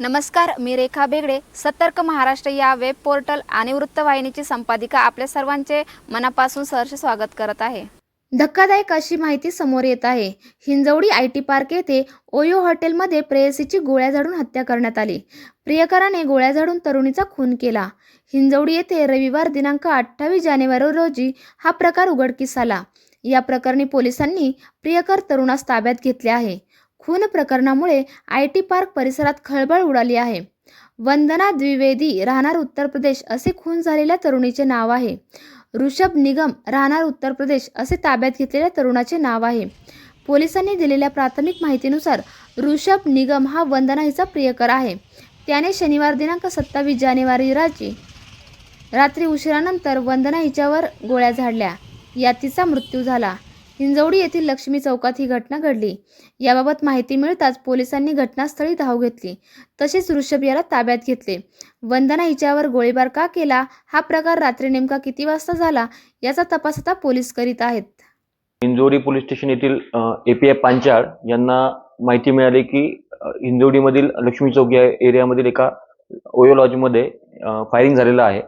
नमस्कार मी रेखा बेगडे. सतर्क महाराष्ट्र या वेब पोर्टल आणि वृत्तवाहिनीची संपादिका आपल्या सर्वांचे मनापासून सहर्ष स्वागत करत आहे. धक्कादायक अशी माहिती समोर येत आहे. हिंजवडी आय टी पार्क येथे ओयो हॉटेलमध्ये प्रेयसीची गोळ्या झाडून हत्या करण्यात आली. प्रियकराने गोळ्या झाडून तरुणीचा खून केला. हिंजवडी येथे रविवार दिनांक अठ्ठावीस जानेवारी रोजी हा प्रकार उघडकीस आला. या प्रकरणी पोलिसांनी प्रियकर तरुणास ताब्यात घेतले आहे. खून प्रकरणामुळे आय टी पार्क परिसरात खळबळ उडाली आहे. वंदना द्विवेदी राहणार उत्तर प्रदेश असे खून झालेल्या तरुणीचे नाव आहे. ऋषभ निगम राहणार उत्तर प्रदेश असे ताब्यात घेतलेल्या तरुणाचे नाव आहे. पोलिसांनी दिलेल्या प्राथमिक माहितीनुसार ऋषभ निगम हा वंदना हिचा प्रियकर आहे. त्याने शनिवार दिनांक सत्तावीस जानेवारी रोजी रात्री उशिरानंतर वंदना हिच्यावर गोळ्या झाडल्या. यात तिचा मृत्यू झाला. हिंजवडी येथील लक्ष्मी चौकात ही घटना घडली. याबाबत माहिती मिळताच पोलिसांनी घटनास्थळी धाव घेतली. तसेच ऋषभ याला ताब्यात घेतले. वंदना हिच्यावर गोळीबार का केला? हा प्रकार रात्री नेमका किती वाजता झाला? याचा तपास आता पोलीस करीत आहेत. हिंजवडी पोलीस स्टेशन येथील ए पी पांचाळ यांना माहिती मिळाली की हिंजवडीमधील लक्ष्मी चौक या एरियामधील एका ओयो लॉजमध्ये फायरिंग झालेलं आहे.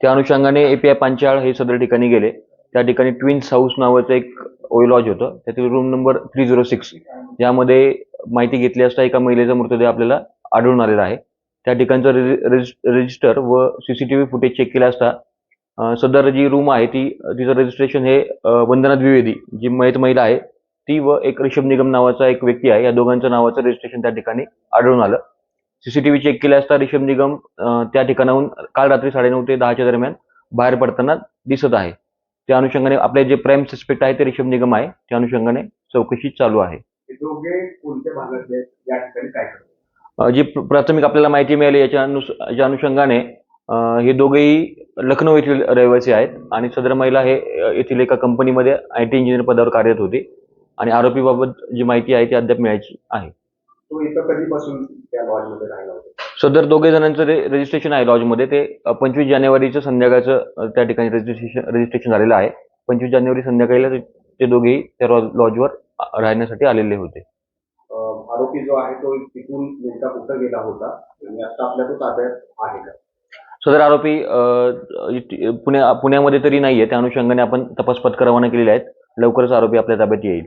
त्या अनुषंगाने ए पी पांचाळ हे सदर ठिकाणी गेले. त्या ठिकाणी ट्विन्स हाऊस नावाचं एक ओयलॉज होतं. त्यातील room number three zero six यामध्ये माहिती घेतली असता एका महिलेचा मृतदेह आपल्याला आढळून आलेला आहे. त्या ठिकाणचं रजिस्टर व सीसीटीव्ही फुटेज चेक केलं असता सदर जी रूम आहे ती तिचं रजिस्ट्रेशन हे वंदना द्विवेदी जी मयत महिला आहे ती व एक ऋषभ निगम नावाचा एक व्यक्ती आहे. या दोघांचं नावाचं रजिस्ट्रेशन त्या ठिकाणी आढळून आलं. सीसीटीव्ही चेक केले असता ऋषभ निगम त्या ठिकाणाहून काल रात्री साडेनऊ ते दहाच्या दरम्यान बाहेर पडताना दिसत आहे. त्या अनुषंगाने आपले जे प्राईम सस्पेक्ट आहे ते ऋषभ निगम आहे. त्या अनुषंगाने चौकशी चालू आहे. हे दोघे कोणत्या भागातले आहेत? या ठिकाणी काय करतात? अ, जी प्र- प्राथमिक आपल्याला माहिती मिळाली याच्या अनुस याच्या अनुषंगाने अ, हे दोघेही लखनौ येथील रहिवासी आहेत आणि सदर महिला हे अ, येथील एका कंपनीमध्ये आय टी इंजिनियर पदावर कार्यरत होती. आणि आरोपीबाबत जी माहिती आहे ती अद्याप मिळायची आहे. तो इथं कधीपासून त्या लॉजमध्ये राहिला होता? सदर दोघे जणांचं रे रजिस्ट्रेशन आहे लॉजमध्ये ते पंचवीस जानेवारीचं संध्याकाळचं अ, त्या ठिकाणी रजिस्ट्रेशन रजिस्ट्रेशन झालेलं आहे. पंचवीस जानेवारी संध्याकाळीला ते- ते दोघेही त्या लॉज- लॉजवर राहण्यासाठी आलेले होते. अं, आरोपी जो आहे तो तिथून नेमका कुठं गेला होता? आणि आता आपल्या तो ताब्यात आहे का? सदर आरोपी अ, पुण्या पुण्यामध्ये तरी नाहीये त्या अनुषंगाने आपण तपास पथकं रवाना केलेले आहेत. लवकरच आरोपी आपल्या ताब्यात येईल.